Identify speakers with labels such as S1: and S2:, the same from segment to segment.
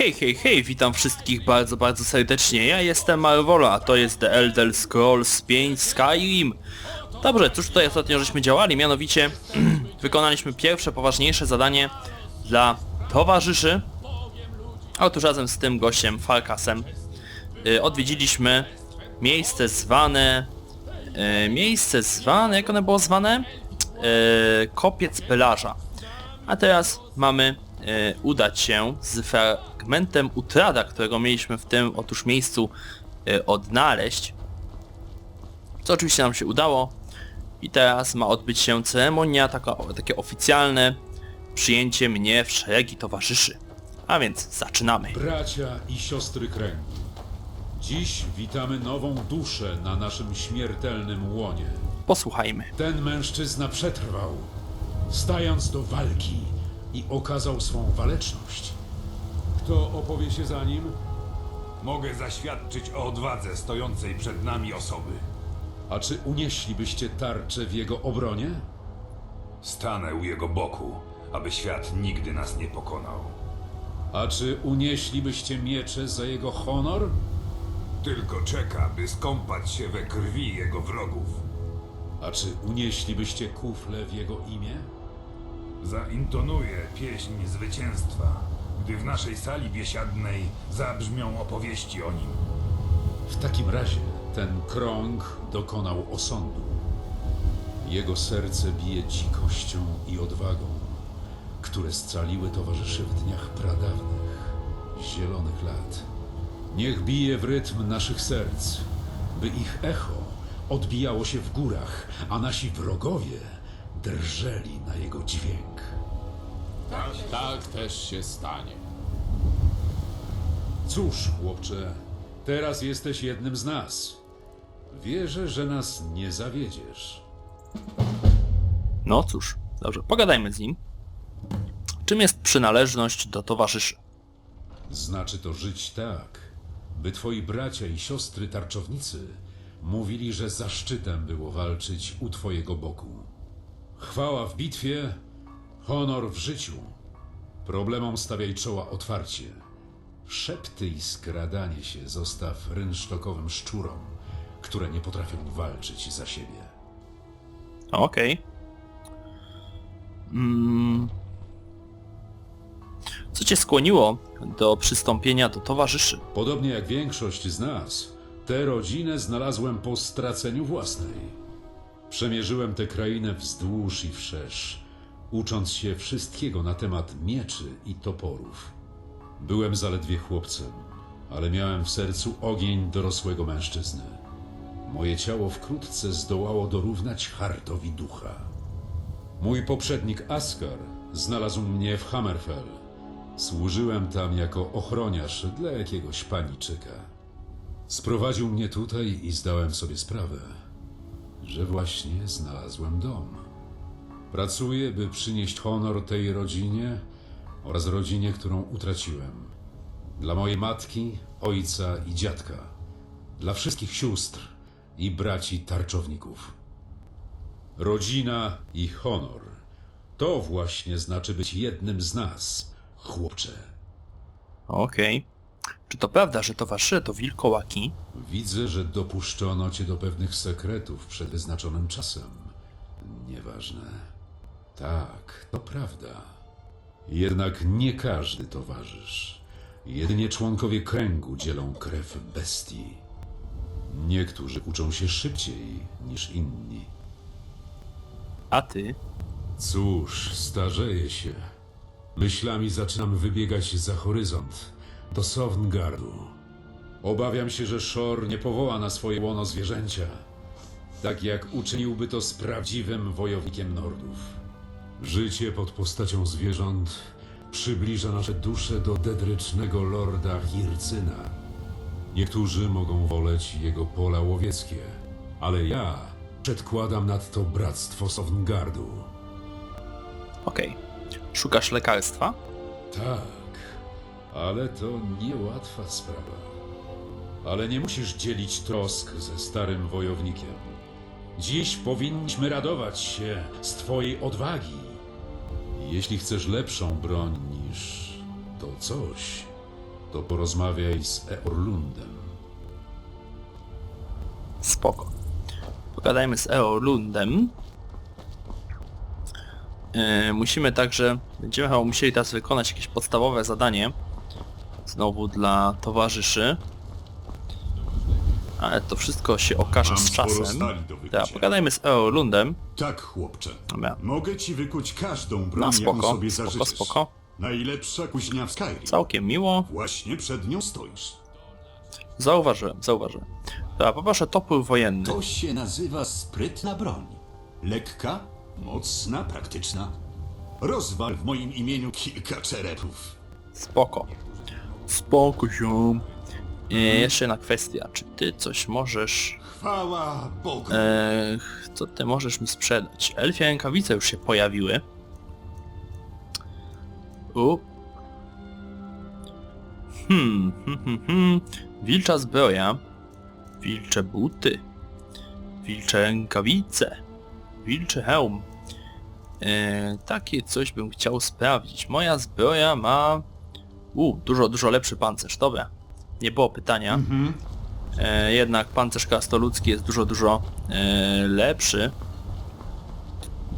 S1: Hej, hej, hej, witam wszystkich bardzo, bardzo serdecznie. Ja jestem Marvolo, a to jest The Elder Scrolls 5 Skyrim. Dobrze, cóż tutaj ostatnio żeśmy działali, mianowicie wykonaliśmy pierwsze poważniejsze zadanie dla towarzyszy. Otóż razem z tym gościem, Farkasem, y, odwiedziliśmy miejsce zwane... y, miejsce zwane, jak ono było zwane? Y, Kopiec Pelarza. A teraz mamy udać się z fragmentem Utrada, którego mieliśmy w tym otóż miejscu e, odnaleźć. Co oczywiście nam się udało. I teraz ma odbyć się ceremonia, taka, takie oficjalne przyjęcie mnie w szeregi towarzyszy. A więc zaczynamy.
S2: Bracia i siostry kręgu, dziś witamy nową duszę na naszym śmiertelnym łonie.
S1: Posłuchajmy.
S2: Ten mężczyzna przetrwał, stając do walki i okazał swą waleczność. Kto opowie się za nim?
S3: Mogę zaświadczyć o odwadze stojącej przed nami osoby.
S2: A czy unieślibyście tarczę w jego obronie?
S3: Stanę u jego boku, aby świat nigdy nas nie pokonał.
S2: A czy unieślibyście miecze za jego honor?
S3: Tylko czeka, by skąpać się we krwi jego wrogów.
S2: A czy unieślibyście kufle w jego imię?
S3: Zaintonuję pieśń zwycięstwa, gdy w naszej sali biesiadnej zabrzmią opowieści o nim.
S2: W takim razie ten krąg dokonał osądu. Jego serce bije dzikością i odwagą, które scaliły towarzyszy w dniach pradawnych, zielonych lat. Niech bije w rytm naszych serc, by ich echo odbijało się w górach, a nasi wrogowie drżeli na jego dźwięk.
S4: Tak też się stanie.
S2: Cóż, chłopcze, teraz jesteś jednym z nas. Wierzę, że nas nie zawiedziesz.
S1: No cóż, dobrze, pogadajmy z nim. Czym jest przynależność do towarzyszy?
S2: Znaczy to żyć tak, by twoi bracia i siostry tarczownicy mówili, że zaszczytem było walczyć u twojego boku. Chwała w bitwie, honor w życiu. Problemom stawiaj czoła otwarcie. Szepty i skradanie się zostaw rynsztokowym szczurom, które nie potrafią walczyć za siebie.
S1: Okej. Mm. Co cię skłoniło do przystąpienia do towarzyszy?
S2: Podobnie jak większość z nas, tę rodzinę znalazłem po straceniu własnej. Przemierzyłem tę krainę wzdłuż i wszerz, ucząc się wszystkiego na temat mieczy i toporów. Byłem zaledwie chłopcem, ale miałem w sercu ogień dorosłego mężczyzny. Moje ciało wkrótce zdołało dorównać hartowi ducha. Mój poprzednik Askar znalazł mnie w Hammerfell. Służyłem tam jako ochroniarz dla jakiegoś paniczyka. Sprowadził mnie tutaj i zdałem sobie sprawę, że właśnie znalazłem dom. Pracuję, by przynieść honor tej rodzinie oraz rodzinie, którą utraciłem. Dla mojej matki, ojca i dziadka. Dla wszystkich sióstr i braci tarczowników. Rodzina i honor. To właśnie znaczy być jednym z nas, chłopcze.
S1: Okej. Czy to prawda, że towarzysze to wilkołaki?
S2: Widzę, że dopuszczono cię do pewnych sekretów przed wyznaczonym czasem. Nieważne. Tak, to prawda. Jednak nie każdy towarzysz. Jedynie członkowie kręgu dzielą krew bestii. Niektórzy uczą się szybciej niż inni.
S1: A ty?
S2: Cóż, starzeję się. Myślami zaczynam wybiegać za horyzont, do Sovngardu. Obawiam się, że Shor nie powoła na swoje łono zwierzęcia, tak jak uczyniłby to z prawdziwym wojownikiem Nordów. Życie pod postacią zwierząt przybliża nasze dusze do dedrycznego lorda Hircyna. Niektórzy mogą woleć jego pola łowieckie, ale ja przedkładam nadto bractwo Sovngardu.
S1: Okej. Szukasz lekarstwa?
S2: Tak, ale to niełatwa sprawa. Ale nie musisz dzielić trosk ze starym wojownikiem. Dziś powinniśmy radować się z twojej odwagi. Jeśli chcesz lepszą broń niż to coś, to porozmawiaj z Eorlundem.
S1: Spoko. Pogadajmy z Eolundem. Yy, musimy także... Będziemy chyba musieli teraz wykonać jakieś podstawowe zadanie. Znowu dla towarzyszy. Ale to wszystko się okaże
S5: Mam
S1: z
S5: sporo
S1: czasem.
S5: stali do wykucia.
S1: Tak, pogadajmy z Eolundem.
S5: Tak, chłopcze.
S1: Dobra.
S5: Mogę ci wykuć każdą broń,
S1: No
S5: jaką
S1: spoko,
S5: sobie
S1: spoko,
S5: zażyczysz.
S1: spoko.
S5: Najlepsza kuźnia w Skyrim.
S1: Całkiem miło.
S5: Właśnie przed nią stoisz.
S1: Zauważyłem, zauważyłem. Dobra, poproszę topór wojenny.
S5: To się nazywa sprytna broń. Lekka, mocna, praktyczna. Rozwal w moim imieniu kilka czerepów.
S1: Spoko. Spoko, ziom. E, jeszcze jedna kwestia. Czy ty coś możesz...
S5: Chwała Bogu.
S1: E, co ty możesz mi sprzedać? Elfie rękawice już się pojawiły. U. Hmm, hmm, hmm, hmm. Wilcza zbroja. Wilcze buty. Wilcze rękawice. Wilczy hełm. E, takie coś bym chciał sprawdzić. Moja zbroja ma... U, dużo, dużo lepszy pancerz. Dobra. Nie było pytania. E, jednak pancerz krasnoludzki jest dużo, dużo e, lepszy.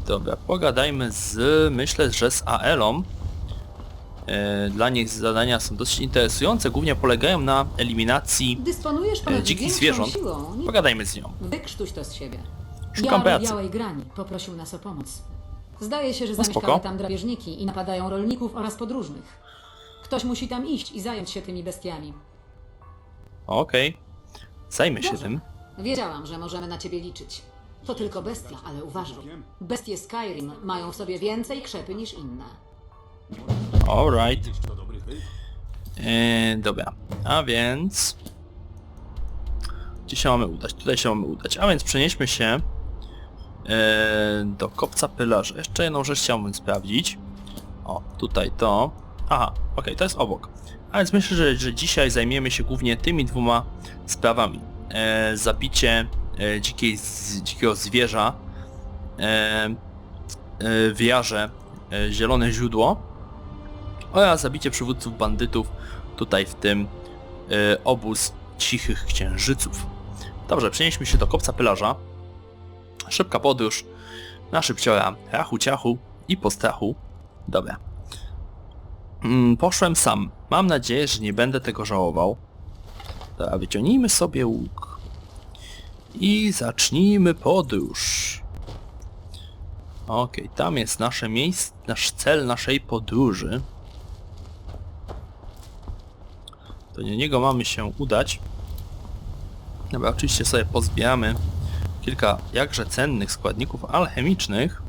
S1: Dobra, pogadajmy z, myślę, że z Aelą. E, dla nich zadania są dosyć interesujące, głównie polegają na eliminacji...
S6: Dysponujesz
S1: E,
S6: ponad
S1: dzikich zwierząt.
S6: siłą. Nie
S1: Pogadajmy z nią.
S6: wykrztuś to z siebie.
S1: Szukam pracy.
S6: Białej Grani poprosił nas o pomoc. Zdaje się, że
S1: No spoko.
S6: zamieszkały tam drapieżniki i napadają rolników oraz podróżnych. Ktoś musi tam iść i zająć się tymi bestiami.
S1: Okej. Zajmę się
S6: Dobrze.
S1: tym.
S6: Wiedziałam, że możemy na ciebie liczyć. To tylko bestia, ale uważaj. Bestie Skyrim mają w sobie więcej krzepy niż inne.
S1: Alright. E, dobra, a więc... Gdzie się mamy udać? Tutaj się mamy udać. A więc przenieśmy się e, do kopca pylarza. Jeszcze jedną rzecz chciałbym sprawdzić. O, tutaj to. Aha, okej, to jest obok. A więc myślę, że, że dzisiaj zajmiemy się głównie tymi dwoma sprawami. E, zabicie e, dzikiej, z, dzikiego zwierza e, e, w jarze e, Zielone Źródło oraz zabicie przywódców bandytów tutaj w tym e, obóz cichych księżyców. Dobrze, przenieśmy się do kopca pylarza. Szybka podróż na szybciora, rachu ciachu i po strachu. Dobra. Mm, poszłem sam. Mam nadzieję, że nie będę tego żałował. Dobra, wyciągnijmy sobie łuk. I zacznijmy podróż. Okej, tam jest nasze miejsce, nasz cel naszej podróży. Do niego mamy się udać. Dobra, oczywiście sobie pozbieramy kilka jakże cennych składników alchemicznych.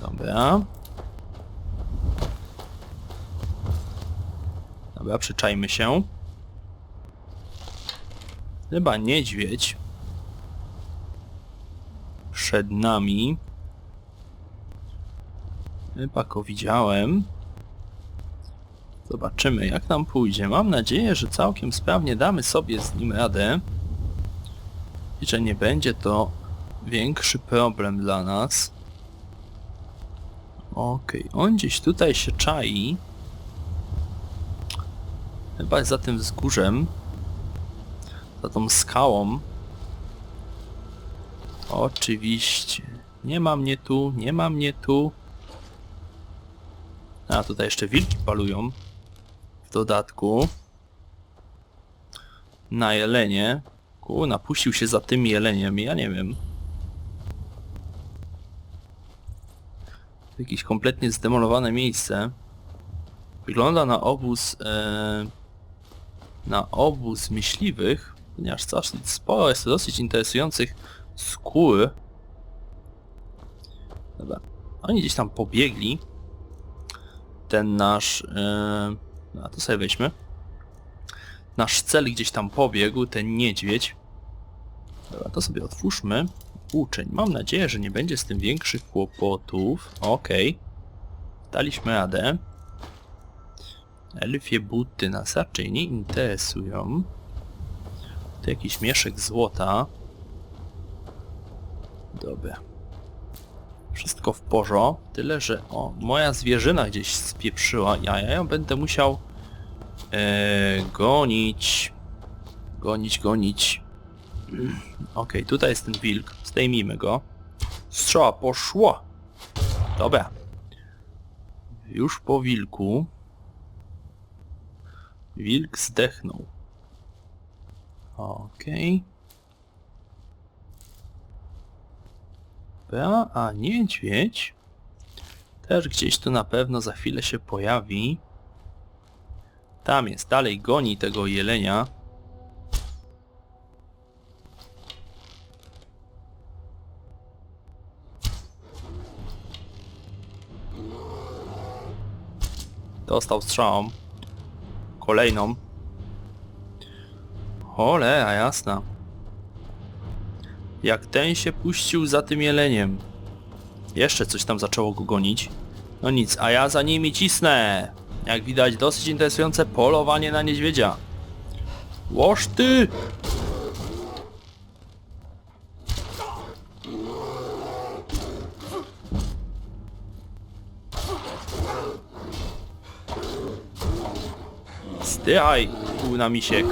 S1: Dobra. Dobra, przyczajmy się. Chyba niedźwiedź. Przed nami. Chyba go widziałem. Zobaczymy jak nam pójdzie. Mam nadzieję, że całkiem sprawnie damy sobie z nim radę. I że nie będzie to większy problem dla nas. Okej, on gdzieś tutaj się czai. Chyba za tym wzgórzem. Za tą skałą. Oczywiście. Nie ma mnie tu, nie ma mnie tu. A tutaj jeszcze wilki palują. W dodatku. Na jelenie. Ku, napuścił się za tym jeleniem, ja nie wiem. Jakieś kompletnie zdemolowane miejsce. Wygląda na obóz... E, na obóz myśliwych, ponieważ sporo jest dosyć interesujących skór. Dobra. Oni gdzieś tam pobiegli. Ten nasz... E, a to sobie weźmy. Nasz cel gdzieś tam pobiegł, ten niedźwiedź. Dobra, to sobie otwórzmy. Uczeń. Mam nadzieję, że nie będzie z tym większych kłopotów. Okej. Daliśmy radę. Elfie buty nas raczej nie interesują. Tu jakiś mieszek złota. Dobra. Wszystko w porządku, tyle że o, moja zwierzyna gdzieś spieprzyła, a ja ją będę musiał e, gonić. Gonić, gonić. Okej, tutaj jest ten wilk, zdejmijmy go. Strzała poszła. Dobra. Już po wilku. Wilk zdechnął. Okej. Dobra, a niedźwiedź też gdzieś tu na pewno za chwilę się pojawi. Tam jest, dalej goni tego jelenia. Dostał strzałą. Kolejną. Cholera jasna. Jak ten się puścił za tym jeleniem. Jeszcze coś tam zaczęło go gonić. No nic, a ja za nimi cisnę. Jak widać dosyć interesujące polowanie na niedźwiedzia. Łoż ty! Zdychaj, na misiek.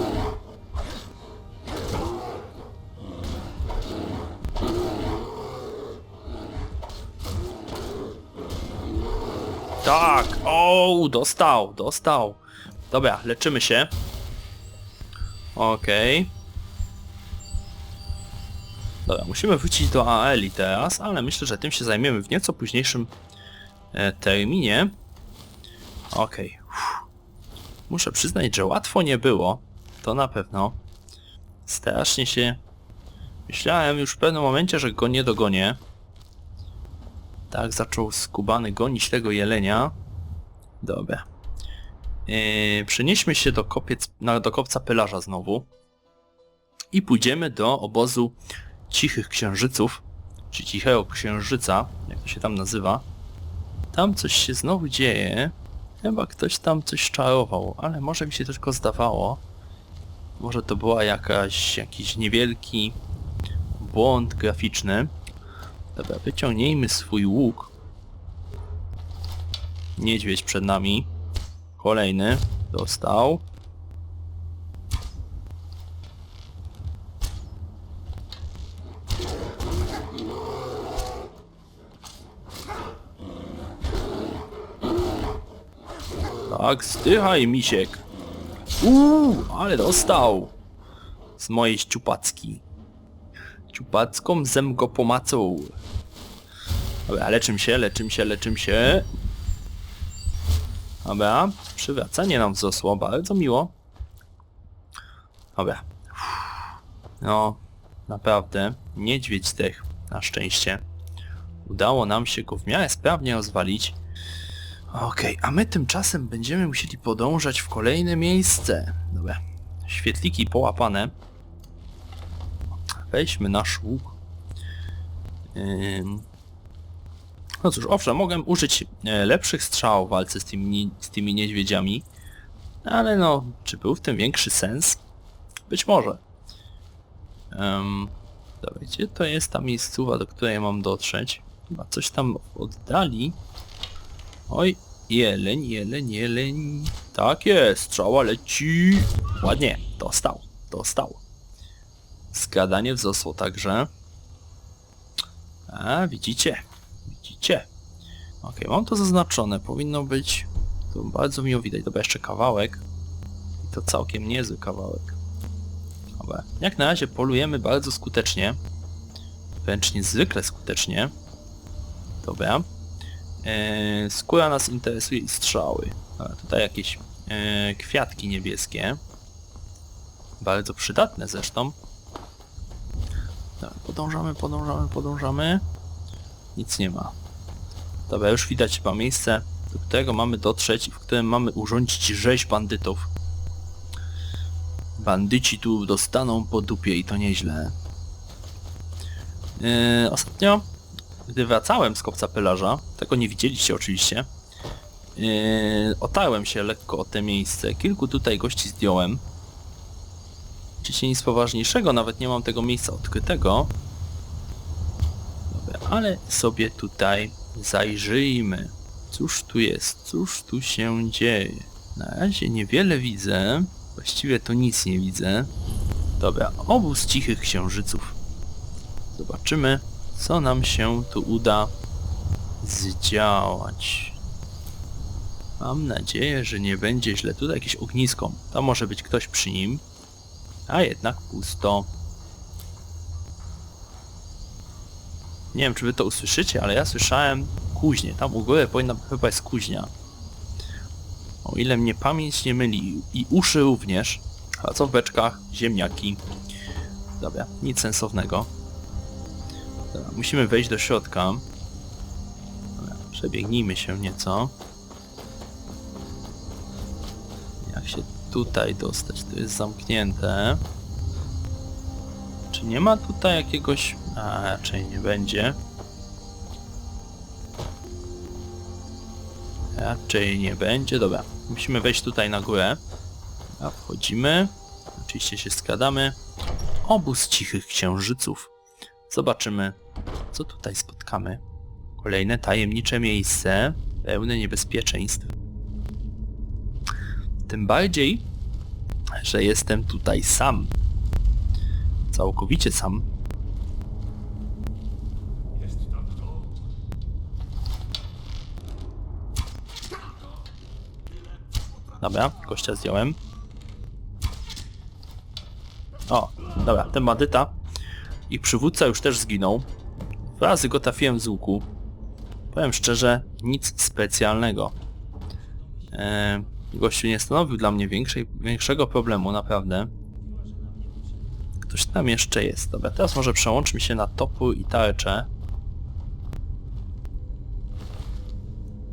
S1: Tak! O, dostał, dostał. Dobra, leczymy się. Okej. Dobra, musimy wrócić do Aeli teraz, ale myślę, że tym się zajmiemy w nieco późniejszym e, terminie. Okej. Uff. Muszę przyznać, że łatwo nie było. To na pewno. Strasznie się... Myślałem już w pewnym momencie, że go nie dogonię. Tak, zaczął skubany gonić tego jelenia. Dobra. Yy, przenieśmy się do, kopiec, na, do kopca Pelarza znowu. I pójdziemy do obozu Cichych Księżyców, czy Cichego Księżyca, jak to się tam nazywa. Tam coś się znowu dzieje. Chyba ktoś tam coś czarował, ale może mi się tylko zdawało. Może to była jakaś, jakiś niewielki błąd graficzny. Dobra, wyciągnijmy swój łuk. Niedźwiedź przed nami. Kolejny. Dostał. Tak, zdychaj, misiek. Uuu, ale dostał. Z mojej ściupacki. Ciupacką zem go pomacą. Dobra, leczym się, leczym się, leczym się. Dobra, przywracanie nam wzrosło, bardzo miło. Dobra. No, naprawdę, niedźwiedź zdech, na szczęście. Udało nam się go w miarę sprawnie rozwalić. Okej, a my tymczasem będziemy musieli podążać w kolejne miejsce. Dobra, świetliki połapane. Weźmy nasz łuk. No cóż, owszem, mogę użyć e, lepszych strzał w walce z tymi, z tymi niedźwiedziami, ale no, czy był w tym większy sens? Być może. Um, dobra, gdzie to jest ta miejscowa, do której mam dotrzeć? Chyba coś tam oddali. Oj, jeleń, jeleń, jeleń. Tak jest, strzała leci. Ładnie, dostał, dostał. Skradanie wzrosło także. A, widzicie. Widzicie. Ok, mam to zaznaczone. Powinno być... To bardzo miło widać. Dobra, jeszcze kawałek. I to całkiem niezły kawałek. Dobra. Jak na razie polujemy bardzo skutecznie. Wręcz niezwykle skutecznie. Dobra. Eee, skóra nas interesuje i strzały. Tutaj jakieś e, kwiatki niebieskie. Bardzo przydatne zresztą. Dobra, podążamy, podążamy, podążamy. Nic nie ma. Dobra, już widać chyba miejsce, do którego mamy dotrzeć i w którym mamy urządzić rzeź bandytów. Bandyci tu dostaną po dupie i to nieźle. Yy, ostatnio, gdy wracałem z kopca pelarza, tego nie widzieliście oczywiście, yy, otarłem się lekko o te miejsce. Kilku tutaj gości zdjąłem. Oczywiście nic poważniejszego, nawet nie mam tego miejsca odkrytego. Dobra, Ale sobie tutaj zajrzyjmy. Cóż tu jest? Cóż tu się dzieje? Na razie niewiele widzę. Właściwie to nic nie widzę. Dobra, obóz cichych księżyców. Zobaczymy, co nam się tu uda zdziałać. Mam nadzieję, że nie będzie źle. Tutaj jakieś ognisko. To może być ktoś przy nim. A jednak pusto. Nie wiem, czy wy to usłyszycie, ale ja słyszałem kuźnię. Tam u góry powinna chyba jest kuźnia. O ile mnie pamięć nie myli. I uszy również. A co w beczkach? Ziemniaki. Dobra, nic sensownego. Musimy wejść do środka. Dobra, przebiegnijmy się nieco. Jak się tutaj dostać? To jest zamknięte. Czy nie ma tutaj jakiegoś... A, raczej nie będzie. Raczej nie będzie. Dobra, musimy wejść tutaj na górę. A wchodzimy. Oczywiście się skradamy. Obóz cichych księżyców. Zobaczymy, co tutaj spotkamy. Kolejne tajemnicze miejsce, pełne niebezpieczeństw. Tym bardziej, że jestem tutaj sam. Całkowicie sam. Dobra, gościa zdjąłem. O, dobra, ten bandyta. Ich przywódca już też zginął. Dwa razy go trafiłem z łuku. Powiem szczerze, nic specjalnego. Eee, gościu nie stanowił dla mnie większej, większego problemu, naprawdę. Ktoś tam jeszcze jest. Dobra, teraz może przełączmy się na topór i tarczę.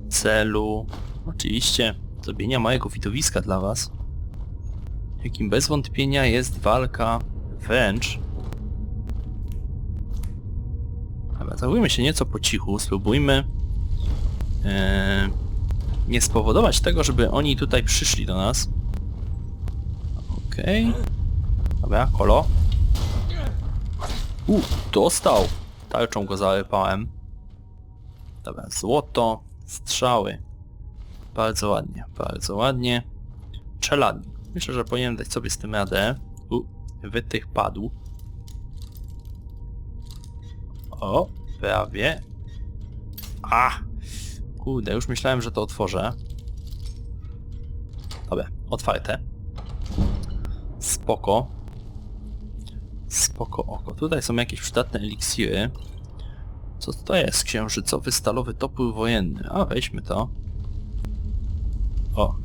S1: Celu... Oczywiście, zrobienia małego widowiska dla was. Jakim bez wątpienia jest walka wręcz. Dobra, zachowujmy się nieco po cichu, spróbujmy e, nie spowodować tego, żeby oni tutaj przyszli do nas. Okej. Okay. Dobra, kolo. U, dostał! Tarczą go zarypałem. Dobra, złoto, strzały. Bardzo ładnie, bardzo ładnie. Czeladnik. Myślę, że powinienem dać sobie z tym radę. U, wytych padł. O, prawie. A! Kurde, już myślałem, że to otworzę. Dobra, otwarte. Spoko. Spoko oko. Tutaj są jakieś przydatne eliksiry. Co to jest? Księżycowy stalowy topór wojenny. A, weźmy to. O.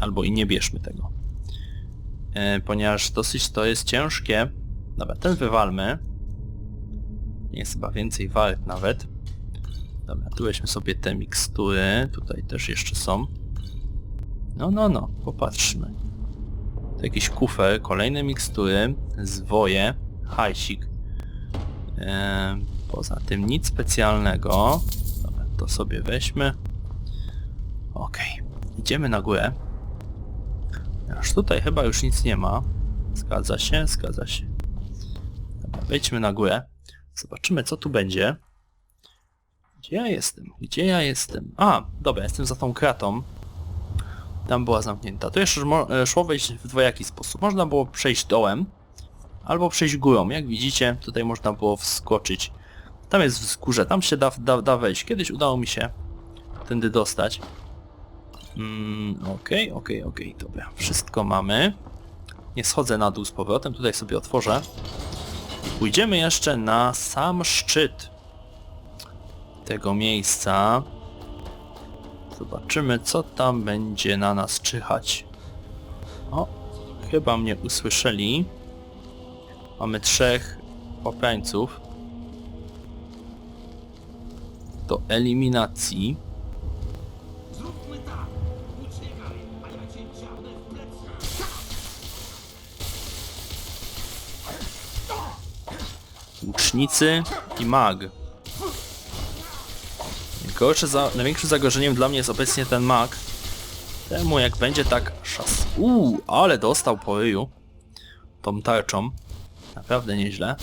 S1: Albo i nie bierzmy tego. E, ponieważ dosyć to jest ciężkie. Dobra, ten wywalmy. Jest chyba więcej wart nawet. Dobra, tu weźmy sobie te mikstury. Tutaj też jeszcze są. No, no, no. Popatrzmy. To jakiś kufer, kolejne mikstury, zwoje, hajsik. E, poza tym nic specjalnego. Dobra, to sobie weźmy. Okej. Idziemy na górę. Aż tutaj chyba już nic nie ma. Zgadza się, zgadza się. Dobra, wejdźmy na górę. Zobaczymy co tu będzie. Gdzie ja jestem? Gdzie ja jestem? A, dobra, jestem za tą kratą. Tam była zamknięta. Tu jeszcze e, szło wejść w dwojaki sposób. Można było przejść dołem, albo przejść górą. Jak widzicie, tutaj można było wskoczyć. Tam jest wzgórze, tam się da, da, da wejść. Kiedyś udało mi się tędy dostać. Mm, okej, okej, okej, dobra. Wszystko mamy. Nie schodzę na dół z powrotem, tutaj sobie otworzę. Pójdziemy jeszcze na sam szczyt tego miejsca. Zobaczymy, co tam będzie na nas czyhać. O, chyba mnie usłyszeli. Mamy trzech poprańców. Do eliminacji. Łucznicy i mag. Za, największym zagrożeniem dla mnie jest obecnie ten mag. Temu jak będzie tak szas... Uuu, ale dostał po ryju. Tą tarczą. Naprawdę nieźle.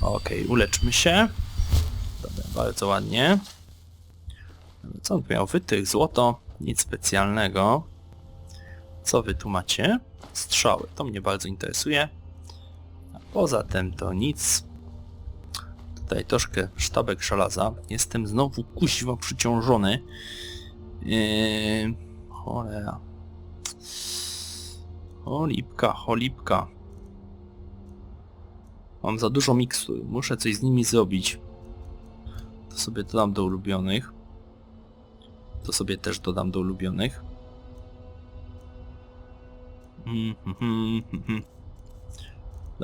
S1: Okej, uleczmy się. Bardzo ładnie. Co on miał? Wytych, złoto, nic specjalnego. Co wy tu macie? Strzały, to mnie bardzo interesuje. Poza tym to nic. Tutaj troszkę sztabek żelaza. Jestem znowu kuźwa przyciążony. Yy... Cholera. Cholipka, cholipka. Mam za dużo mikstur. Muszę coś z nimi zrobić. To sobie dodam do ulubionych. To sobie też dodam do ulubionych. Mm, mm, mm, mm, mm.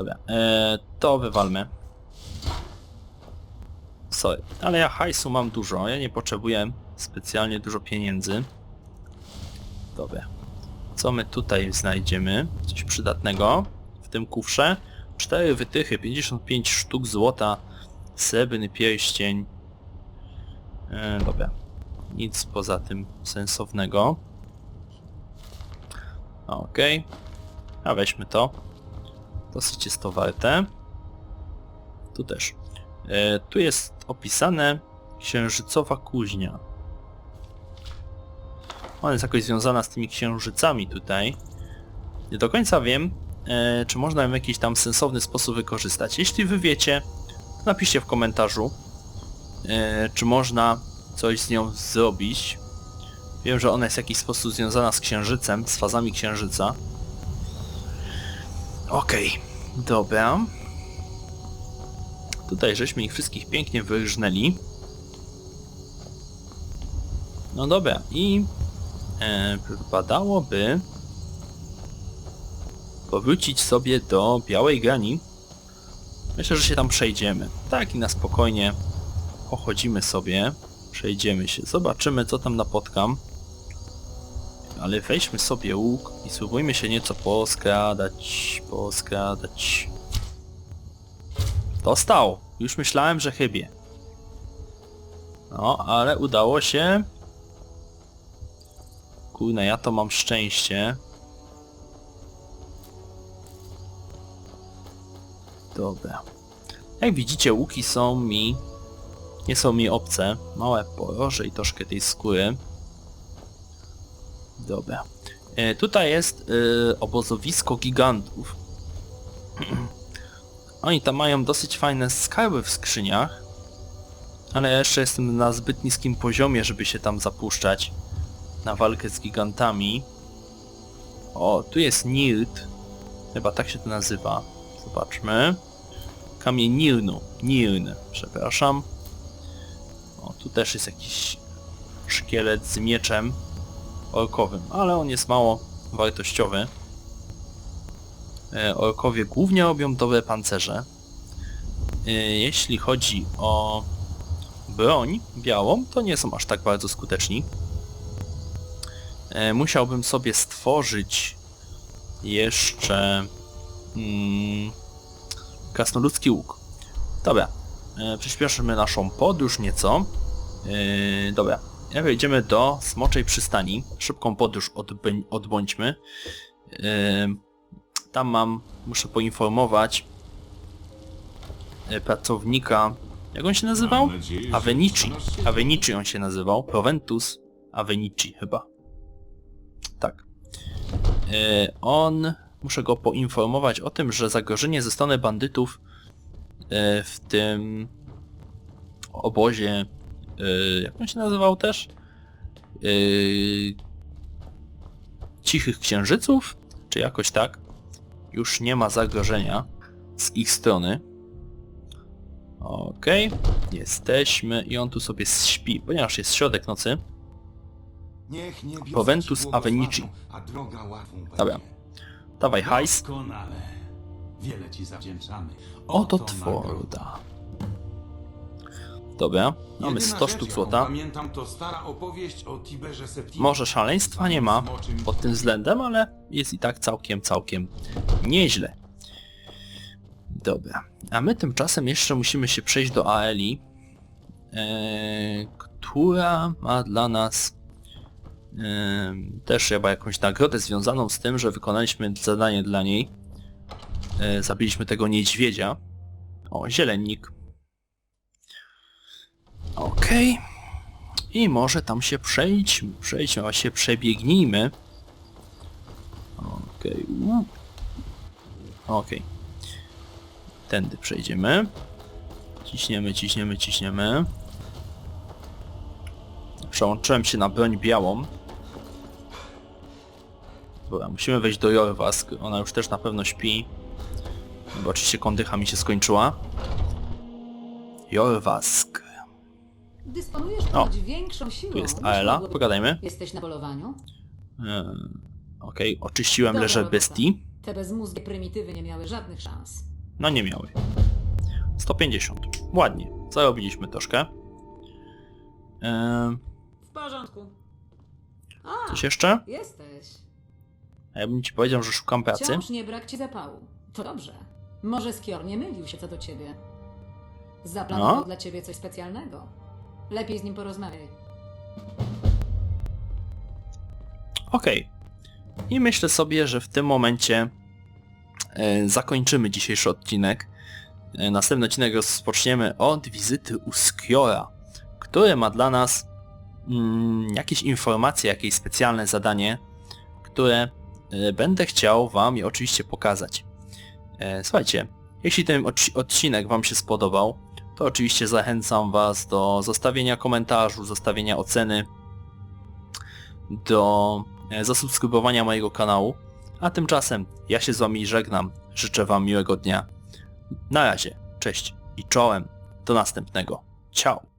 S1: Dobra, e, to wywalmy. Sorry, ale ja hajsu mam dużo, ja nie potrzebuję specjalnie dużo pieniędzy. Dobra. Co my tutaj znajdziemy? Coś przydatnego w tym kufrze. 4 wytychy, 55 sztuk złota, srebrny pierścień. E, dobra. Nic poza tym sensownego. Okej. A weźmy to. Dosyć jest to warte. Tu też. E, tu jest opisane księżycowa kuźnia. Ona jest jakoś związana z tymi księżycami tutaj. Nie do końca wiem, e, czy można ją w jakiś tam sensowny sposób wykorzystać. Jeśli wy wiecie, to napiszcie w komentarzu, e, czy można coś z nią zrobić. Wiem, że ona jest w jakiś sposób związana z księżycem, z fazami księżyca. Okej, dobra. Tutaj żeśmy ich wszystkich pięknie wyrżnęli. No dobra, i e, wypadałoby powrócić sobie do Białej Grani. Myślę, że się tam przejdziemy. Tak i na spokojnie pochodzimy sobie, przejdziemy się, zobaczymy co tam napotkam. Ale weźmy sobie łuk i spróbujmy się nieco poskradać, poskradać. Dostał! Już myślałem, że chybie. No, ale udało się. Kurde, ja to mam szczęście. Dobra. Jak widzicie, łuki są mi... Nie są mi obce. Małe poroże i troszkę tej skóry. Dobra. E, tutaj jest e, obozowisko gigantów. Oni tam mają dosyć fajne skarby w skrzyniach. Ale ja jeszcze jestem na zbyt niskim poziomie, żeby się tam zapuszczać. Na walkę z gigantami. O, tu jest Nirt. Chyba tak się to nazywa. Zobaczmy. Kamień Nirnu. Nirn, przepraszam. O, tu też jest jakiś szkielet z mieczem orkowym, ale on jest mało wartościowy. E, Orkowie głównie robią dobre pancerze. E, Jeśli chodzi o broń białą, to nie są aż tak bardzo skuteczni. E, Musiałbym sobie stworzyć jeszcze mm, krasnoludzki łuk. Dobra, przyspieszymy naszą podróż nieco. E, dobra, jak wejdziemy do Smoczej Przystani, szybką podróż odbę- odbądźmy. E, tam mam, muszę poinformować e, pracownika, jak on się nazywał?
S4: Mam nadzieję, że
S1: Avenici.
S4: przekonasz się-
S1: Avenici on się nazywał. Proventus Avenici chyba. Tak. E, on, muszę go poinformować o tym, że zagrożenie ze strony bandytów e, w tym obozie, e, jak on się nazywał też? E, Cichych Księżyców? Czy jakoś tak? Już nie ma zagrożenia z ich strony. Okej, jesteśmy i on tu sobie śpi, ponieważ jest środek nocy.
S7: Niech ci
S1: Avenici.
S7: a droga łatwą.
S1: Dobra. Dawaj hajs.
S7: Wiele ci zawdzięczamy.
S1: Oto tworda. Dobra, mamy
S7: Jedyna
S1: 100
S7: rzecz,
S1: sztuk złota.
S7: Pamiętam to stara opowieść o Tiberze Septimie.
S1: Może szaleństwa nie ma pod tym względem, ale jest i tak całkiem, całkiem nieźle. Dobra, a my tymczasem jeszcze musimy się przejść do Aeli, e, która ma dla nas e, też chyba jakąś nagrodę związaną z tym, że wykonaliśmy zadanie dla niej. E, zabiliśmy tego niedźwiedzia. O, zielennik. Okej. I może tam się przejdźmy, przejdźmy, a się przebiegnijmy. Okej. u. Okej. Tędy przejdziemy. Ciśniemy, ciśniemy, ciśniemy. Przełączyłem się na broń białą. Dobra, musimy wejść do Jorwask. Ona już też na pewno śpi. Bo oczywiście kondycha mi się skończyła. Jorwask.
S6: Dysponujesz
S1: O,
S6: choć większą siłą.
S1: Tu jest
S6: niż
S1: Aela.
S6: mogłoby-
S1: Pogadajmy.
S6: Jesteś na polowaniu?
S1: Eee, Okej, oczyściłem
S6: Dobra
S1: leże
S6: robota.
S1: bestii.
S6: Te bezmózgie prymitywy nie miały żadnych szans.
S1: No nie miały. 150. Ładnie. Zarobiliśmy troszkę. Eee,
S6: W porządku. A,
S1: coś jeszcze?
S6: jesteś.
S1: A ja bym ci powiedział, że szukam pracy.
S6: Wciąż nie brak ci zapału. To dobrze. Może Skior nie mylił się co do ciebie. Zaplanował
S1: No.
S6: dla ciebie coś specjalnego. Lepiej z nim porozmawiaj.
S1: Okej. I myślę sobie, że w tym momencie e, zakończymy dzisiejszy odcinek. E, następny odcinek rozpoczniemy od wizyty u Skiora, który ma dla nas mm, jakieś informacje, jakieś specjalne zadanie, które e, będę chciał wam je oczywiście pokazać. Słuchajcie, jeśli ten odci- odcinek wam się spodobał, to oczywiście zachęcam was do zostawienia komentarzu, zostawienia oceny, do e, zasubskrybowania mojego kanału. A tymczasem ja się z wami żegnam. Życzę wam miłego dnia. Na razie. Cześć i czołem. Do następnego. Ciao.